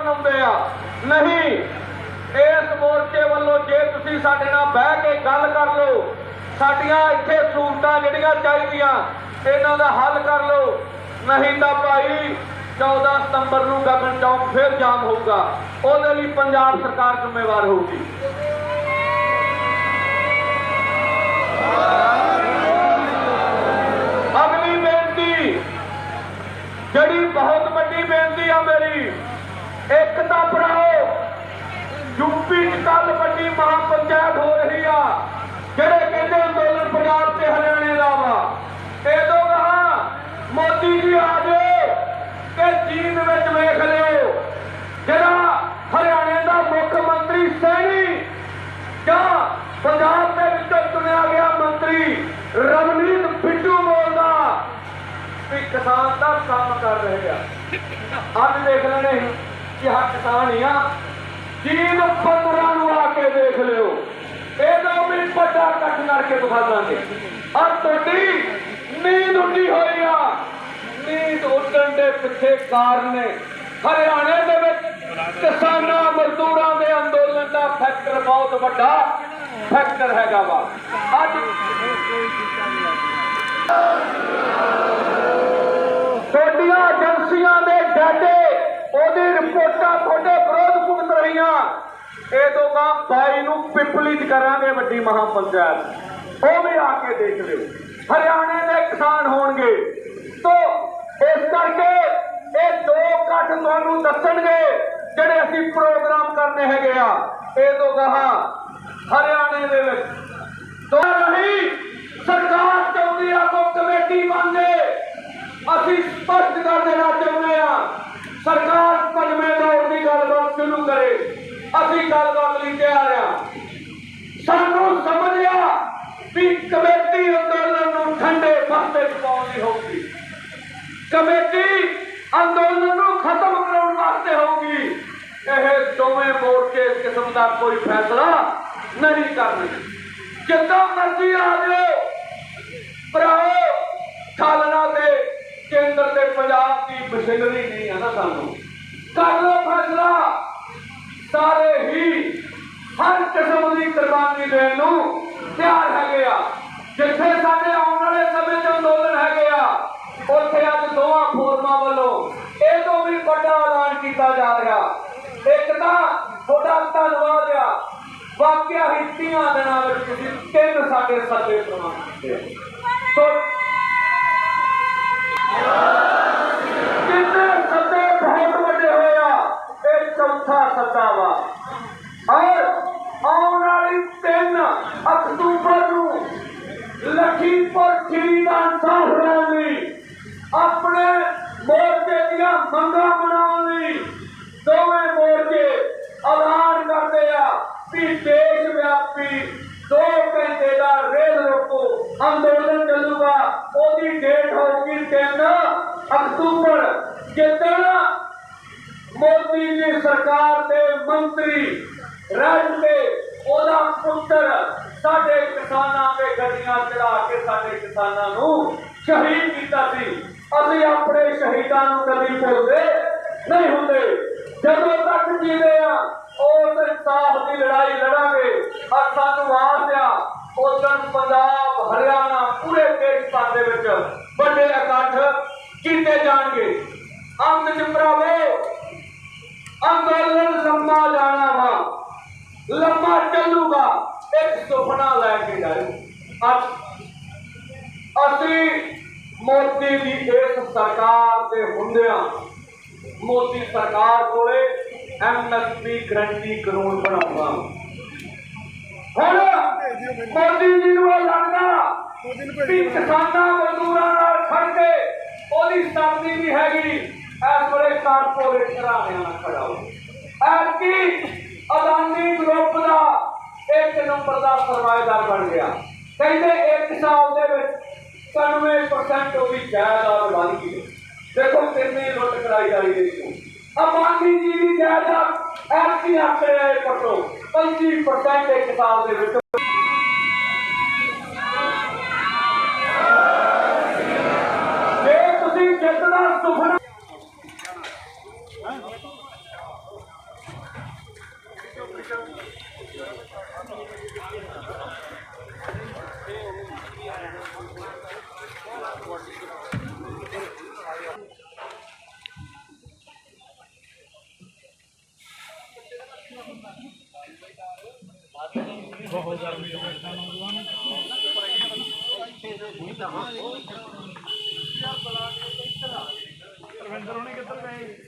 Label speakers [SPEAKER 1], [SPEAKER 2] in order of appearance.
[SPEAKER 1] ਕਰਨ ਆ। ਨਹੀਂ, ਇਸ ਮੋਰਚੇ ਵੱਲੋਂ ਜੇ ਤੁਸੀਂ ਸਾਡੇ ਨਾਲ ਬਹਿ ਕੇ ਗੱਲ ਕਰ ਲਓ, ਸਾਡੀਆਂ ਇੱਥੇ ਸਹੂਲਤਾਂ ਜਿਹੜੀਆਂ ਚਾਹੀਦੀਆਂ, ਇਹਨਾਂ ਦਾ ਹੱਲ ਕਰ ਲਓ। ਨਹੀਂ ਤਾਂ ਭਾਈ 14 ਸਤੰਬਰ ਨੂੰ ਗਗਨ ਚੌਕ ਫਿਰ ਜਾਮ ਹੋਊਗਾ। ਉਹਦੇ ਲਈ ਪੰਜਾਬ ਸਰਕਾਰ ਜ਼ਿੰਮੇਵਾਰ ਹੋਊਗੀ। ਅਗਲੀ ਬੇਨਤੀ, ਜਿਹੜੀ ਬਹੁਤ ਵੱਡੀ ਬੇਨਤੀ ਆ ਮੇਰੀ ਇੱਕ ਤਾਂ ਭਰਾਓ ਯੂਪੀ ਚ ਕੱਲ ਵੱਡੀ ਮਹਾ ਪੰਚਾਇਤ ਹੋ ਰਹੀ ਆ, ਜਿਹੜੇ ਕਹਿੰਦੇ ਅੰਦੋਲਨ ਪੰਜਾਬ ਤੇ ਹਰਿਆਣੇ ਦਾ ਵਾ। ਇਹ ਤੋਂ ਕਹਾ ਮੋਦੀ ਜੀ ਆ ਜਾਓ ਤੇ ਚੀਨ ਵਿੱਚ ਵੇਖ ਲਿਓ, ਜਿਹੜਾ ਹਰਿਆਣੇ ਦਾ ਮੁੱਖ ਮੰਤਰੀ ਸੈਣੀ ਜਾਂ ਪੰਜਾਬ ਦੇ ਵਿੱਚੋਂ ਚੁਣਿਆ ਗਿਆ ਮੰਤਰੀ ਰਵਨੀਤ ਬਿੱਟੂ ਬੋਲਦਾ, ਵੀ ਕਿਸਾਨ ਦਾ ਕੰਮ ਕਰ ਕਿ ਹਾਂ ਕਿਸਾਨ ਆ। ਚੀਨ 15 ਨੂੰ ਆ ਕੇ ਦੇਖ ਲਿਓ। ਇਹਦਾ ਵੀ ਵੱਡਾ ਇਕੱਠ ਕਰਕੇ ਦਿਖਾ ਦਾਂਗੇ ਆ ਤੁਹਾਡੀ ਨੀਂਦ ਉੱਡੀ ਹੋਈ ਆ। ਨੀਂਦ ਉੱਡਣ ਦੇ ਪਿੱਛੇ ਕਾਰਨ ਨੇ ਹਰਿਆਣੇ ਦੇ ਵਿੱਚ ਕਿਸਾਨਾਂ, ਮਜ਼ਦੂਰਾਂ ਦੇ ਅੰਦੋਲਨ ਦਾ ਫੈਕਟਰ ਬਹੁਤ ਵੱਡਾ ਫੈਕਟਰ ਹੈਗਾ ਵਾ। ਅੱਜ ਤੁਹਾਡੀਆਂ ਏਜੰਸੀਆਂ ਦੇ ਡਾਟੇ ਉਹਦੀ ਰਿਪੋਰਟਾਂ ਤੁਹਾਡੇ ਵਿਰੋਧ ਭੁਗਤ ਰਹੀਆਂ। ਇਹ ਤੋਂ ਗਾਂ 22 ਨੂੰ ਪਿਪਲੀ ਚ ਕਰਾਂਗੇ ਵੱਡੀ ਮਹਾ ਪੰਚਾਇਤ ਉਹ ਵੀ ਆ ਕੇ ਦੇਖ ਲਿਓ। ਹਰਿਆਣੇ ਦੇ ਕਿਸਾਨ ਹੋਣਗੇ। ਤੋਂ ਇਸ ਕਰਕੇ ਇਹ ਦੋ ਕੱਟ ਤੁਹਾਨੂੰ ਦੱਸਣਗੇ, ਜਿਹੜੇ ਅਸੀਂ ਪ੍ਰੋਗਰਾਮ ਕਰਨੇ ਹੈਗੇ ਆ। ਇਹ ਤੋਂ ਗਾਹਾਂ ਹਰਿਆਣੇ ਦੇ ਵਿੱਚ ਤੋਂ ਨਹੀਂ ਸਰਕਾਰ ਚਾਹੁੰਦੀ ਆ ਕੋ ਕਮੇਟੀ ਬਣ ਜੇ ਅਸੀਂ ਸਪਸ਼ਟ ਕਰ ਦੇਣਾ ਚਾਹੁੰਦੇ ਆ ਸਰਕਾਰ ਪੰਜਵੇਂ ਦੌਰ ਦੀ ਗੱਲਬਾਤ ਸ਼ੁਰੂ ਕਰੇ। ਅਸੀਂ ਗੱਲਬਾਤ ਲਈ ਤਿਆਰ ਆ। ਸਾਨੂੰ ਸਮਝਿਆ ਵੀ ਕਮੇਟੀ ਅੰਦੋਲਨ ਨੂੰ ਠੰਡੇ ਬਸਤੇ ਚ ਹੋਊਗੀ। ਕਮੇਟੀ ਅੰਦੋਲਨ ਨੂੰ ਖਤਮ ਕਰਾਉਣ ਵਾਸਤੇ ਹੋਊਗੀ। ਇਹ ਦੋਵੇਂ ਮੋਰਚੇ ਇਸ ਕਿਸਮ ਦਾ ਕੋਈ ਫੈਸਲਾ ਨਹੀਂ ਕਰਨਗੇ। ਜਿੱਦਾਂ ਮਰਜ਼ੀ ਆ ਜਾਓ। ਭਰਾਓ ਖਾਲਣਾ ਤੇ ਕੇਂਦਰ ਤੇ ਪੰਜਾਬ ਦੀ ਮਸ਼ੀਨਰੀ ਨਹੀਂ ਹੈ ਨਾ ਸਾਨੂੰ। ਕਰ ਲਓ ਫੈਸਲਾ। ਸਾਰੇ ਹੀ ਹਰ ਕਿਸਮ ਦੀ ਕੁਰਬਾਨੀ ਦੇਣ ਨੂੰ ਤਿਆਰ ਹੈਗੇ ਆ। ਜਿੱਥੇ ਸਾਡੇ ਆਉਣ ਵਾਲੇ ਸਮੇਂ 'ਚ ਅੰਦੋਲਨ ਹੈਗੇ ਆ, ਉੱਥੇ ਅੱਜ ਦੋਵਾਂ ਫੋਰਮਾਂ ਵੱਲੋਂ ਇਹ ਤੋਂ ਵੀ ਵੱਡਾ ਐਲਾਨ ਕੀਤਾ ਜਾ ਰਿਹਾ। ਇੱਕ ਤਾਂ ਤੁਹਾਡਾ ਧੰਨਵਾਦ ਆ, ਵਾਕਿਆ ਹੀ ਤੀਆਂ ਦਿਨਾਂ ਵਿੱਚ ਤੁਸੀਂ ਤਿੰਨ ਸਾਡੇ ਸੱਦੇ ਪ੍ਰਮਾਣ ਕੀਤੇ ਸੋ ਲਖੀਪੁਰ ਦਾ ਇਨਸਾਫ ਲਈ ਆਪਣੇ ਮੋਰਚੇ ਦੀਆਂ ਮੰਗਾਂ ਬਣਾਉਣ ਲਈ ਦੋਵੇਂ ਮੋਰਚੇ ਐਲਾਨ ਕਰਦੇ ਆ ਵੀ ਦੇਸ਼ ਵਿਆਪੀ 2 ਘੰਟੇ ਦਾ ਰੇਲ ਰੋਕੋ। ਅੰਦੋਲਨ ਚੱਲੂਗਾ, ਉਹਦੀ ਡੇਟ ਹੋਊਗੀ 3 ਅਕਤੂਬਰ। ਜਿੱਦਣ ਮੋਦੀ ਜੀ ਸਰਕਾਰ ਦੇ ਮੰਤਰੀ ਰਲ ਕੇ ਉਹਦਾ ਪੁੱਤਰ ਸਾਡੇ ਕਿਸਾਨਾਂ ਤੇ ਗੱਡੀਆਂ ਚੜਾ ਕੇ ਸਾਡੇ ਕਿਸਾਨਾਂ ਨੂੰ ਸ਼ਹੀਦ ਕੀਤਾ ਸੀ। ਅਸੀਂ ਆਪਣੇ ਸ਼ਹੀਦਾਂ ਨੂੰ ਕਦੀ ਭੁੱਲਦੇ ਨਹੀਂ ਹੁੰਦੇ। ਜਦੋਂ ਤੱਕ ਜੀਵੇ ਆ, ਉਸ ਇਨਸਾਫ ਦੀ ਲੜਾਈ ਲੜਾਂਗੇ। ਔਰ ਸਾਨੂੰ ਆਸ ਆ ਉਦੋਂ ਪੰਜਾਬ, ਹਰਿਆਣਾ ਪੂਰੇ ਦੇਸ਼ ਦੇ ਵਿੱਚ ਵੱਡੇ ਇਕੱਠ ਕੀਤੇ ਜਾਣਗੇ। ਅੰਤ ਚ ਭਰਾਵੋ, ਅੰਦੋਲਨ ਲੰਮਾ ਜਾਣਾ ਵਾ। ਲੰਮਾ ਇੱਕ ਸੁਪਨਾ ਲੈ ਕੇ ਜਾਓ ਅੱਜ ਅਸੀਂ ਮੋਦੀ ਦੀ ਇਸ ਸਰਕਾਰ ਦੇ ਹੁੰਦਿਆਂ, ਮੋਦੀ ਸਰਕਾਰ ਕੋਲੇ ਐਮਐਸਪੀ ਗਰੰਟੀ ਕਾਨੂੰਨ ਬਣਾਉਂਦਾ ਹੁਣ ਮੋਦੀ ਜੀ ਨੂੰ ਲੱਗਦਾ ਵੀ ਕਿਸਾਨਾਂ ਮਜ਼ਦੂਰਾਂ ਨਾਲ ਖੜ ਕੇ ਉਹਦੀ ਸਰਦੀ ਨਹੀਂ ਹੈਗੀ, ਇਸ ਵੇਲੇ ਕਾਰਪੋਰੇਟ ਘਰਾਣਿਆਂ ਨਾਲ ਖੜਾ ਹੋ। ਐਤਕੀ ਅਦਾਨੀ ਗਰੁੱਪ ਦਾ ਇੱਕ ਨੰਬਰ ਦਾ ਸਰਮਾਏਦਾਰ ਬਣ ਗਿਆ ਕਹਿੰਦੇ ਇੱਕ ਸਾਲ ਦੇ ਵਿੱਚ 97% ਉਹਦੀ ਜਾਇਦਾਦ ਬਣ ਗਈ ਦੇਖੋ ਕਿੰਨੀ ਲੁੱਟ ਕਰਾਈ ਜਾ ਰਹੀ ਹੈ ਅਬਾਨੀ ਜੀ ਦੀ ਜਾਇਦਾਦ ਐਤਕੀ ਆਖਰੇ ਆਏ ਪਟੋ 25% ਇੱਕ ਸਾਲ ਦੇ ਵਿੱਚ ਜੇ ਤੁਸੀਂ ਜਿੱਤਣਾ ਸੁਪਨਾ
[SPEAKER 2] ਬਹੁਤ ਗਰਮੀ ਕਿੱਧਰ ਗਏ?